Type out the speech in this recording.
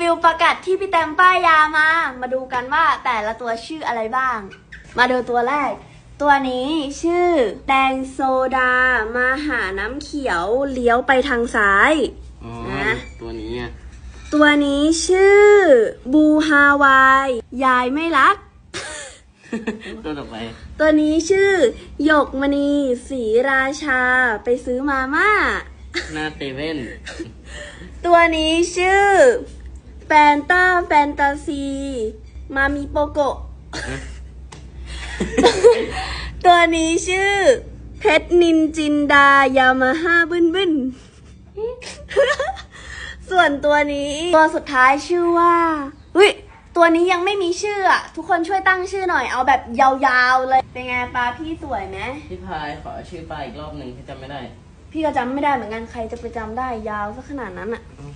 วิวประกาศที่พี่แตมป้ายยามา มาดูกันว่าแต่ละตัวชื่ออะไรบ้าง มาดูตัวแรก ตัวนี้ชื่อ แดงโซดา มาหาน้ำเขียวเลี้ยวไปทางซ้าย อ๋อ นะ ตัวนี้อะตัวนี้ชื่อ บูฮาวาย ยายไม่รัก ตัวต่อไป ตัวนี้ชื่อ หยกมณีสีราชา ไปซื้อมาม่า หน้าเตเว่น ตัวนี้ชื่อ แฟนตาแฟนตาซี มามีโปโกะ ตัวนี้ชื่อ เพชรนินจินดายามาฮ่าบึ้นบึ้นส่วนตัวนี้ตัวสุดท้ายชื่อว่าอุ้ยตัวนี้ยังไม่มีชื่ออะทุกคนช่วยตั้งชื่อหน่อยเอาแบบยาวๆเลย เป็นไงปลาพี่สวยไหมพี่พายขอชื่อปลาอีกรอบหนึ่งพี่จำไม่ได้ พี่ก็จำไม่ได้เหมือนกันใครจะไปจำได้ยาวซะขนาดนั้นอะอืม